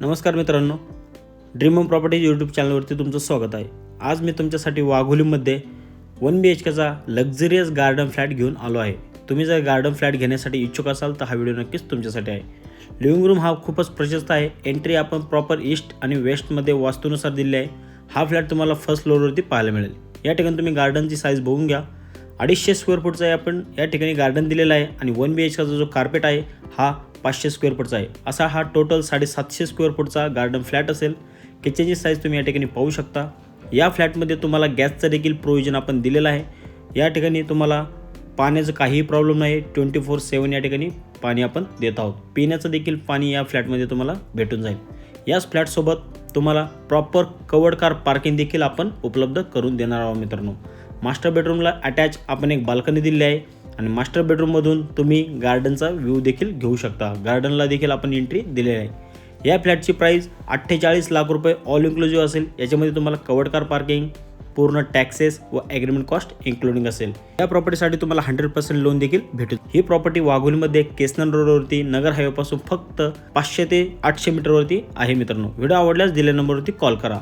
नमस्कार मित्रांनो dream home property YouTube चॅनलवरती तुमचं स्वागत आहे. आज मी तुमच्यासाठी वाघोलीमध्ये वन बी एच केचा लक्झरियस गार्डन फ्लॅट घेऊन आलो आहे. तुम्ही जर गार्डन फ्लॅट घेण्यासाठी इच्छुक असाल तर हा व्हिडिओ नक्कीच तुमच्यासाठी आहे. लिव्हिंग रूम हा खूपच प्रशस्त आहे. एंट्री आपण प्रॉपर ईस्ट आणि वेस्टमध्ये वास्तूनुसार दिली आहे. हा फ्लॅट तुम्हाला फर्स्ट फ्लोअरवरती पाहायला मिळेल. या ठिकाणी तुम्ही गार्डनची साईज बघून घ्या. अडीचशे स्क्वेअर फूटचा आहे आपण. या ठिकाणी गार्डन दिलेला आहे आणि वन बी एच जो कार्पेट आहे हा पाचशे स्क्वेअर फूटचा आहे. असा हा टोटल साडेसातशे स्क्वेअर फूटचा गार्डन फ्लॅट असेल. किचनची साईज तुम्ही या ठिकाणी पाहू शकता. या फ्लॅटमध्ये तुम्हाला गॅसचं देखील प्रोविजन आपण दिलेलं आहे. या ठिकाणी तुम्हाला पाण्याचं काहीही प्रॉब्लेम नाही. ट्वेंटी फोर सेवन या ठिकाणी पाणी आपण देत आहोत. पिण्याचं देखील पाणी या फ्लॅटमध्ये तुम्हाला भेटून जाईल. याच फ्लॅटसोबत तुम्हाला प्रॉपर कवर्ड कार पार्किंग देखील आपण उपलब्ध करून देणार आहोत मित्रांनो. मास्टर बेडरूमला अटॅच आपण एक बाल्कनी दिली आहे. आणि मास्टर बेडरूममधून तुम्ही गार्डनचा व्ह्यू देखील घेऊ शकता. गार्डनला देखील आपण एंट्री दिलेली आहे. या फ्लॅटची प्राईस अठ्ठेचाळीस लाख रुपये ऑल इन्क्लुझिव्ह असेल. याच्यामध्ये तुम्हाला कवर्ड कार पार्किंग पूर्ण टॅक्सेस व ॲग्रीमेंट कॉस्ट इन्क्लुडिंग असेल. या प्रॉपर्टीसाठी तुम्हाला हंड्रेड पर्सेंट लोन देखील भेटेल. ही प्रॉपर्टी वाघोलीमध्ये केसनन रोडवरती नगर हायवेपासून फक्त पाचशे ते आठशे मीटरवरती आहे मित्रांनो. व्हिडिओ आवडल्यास दिलेल्या नंबरवरती कॉल करा.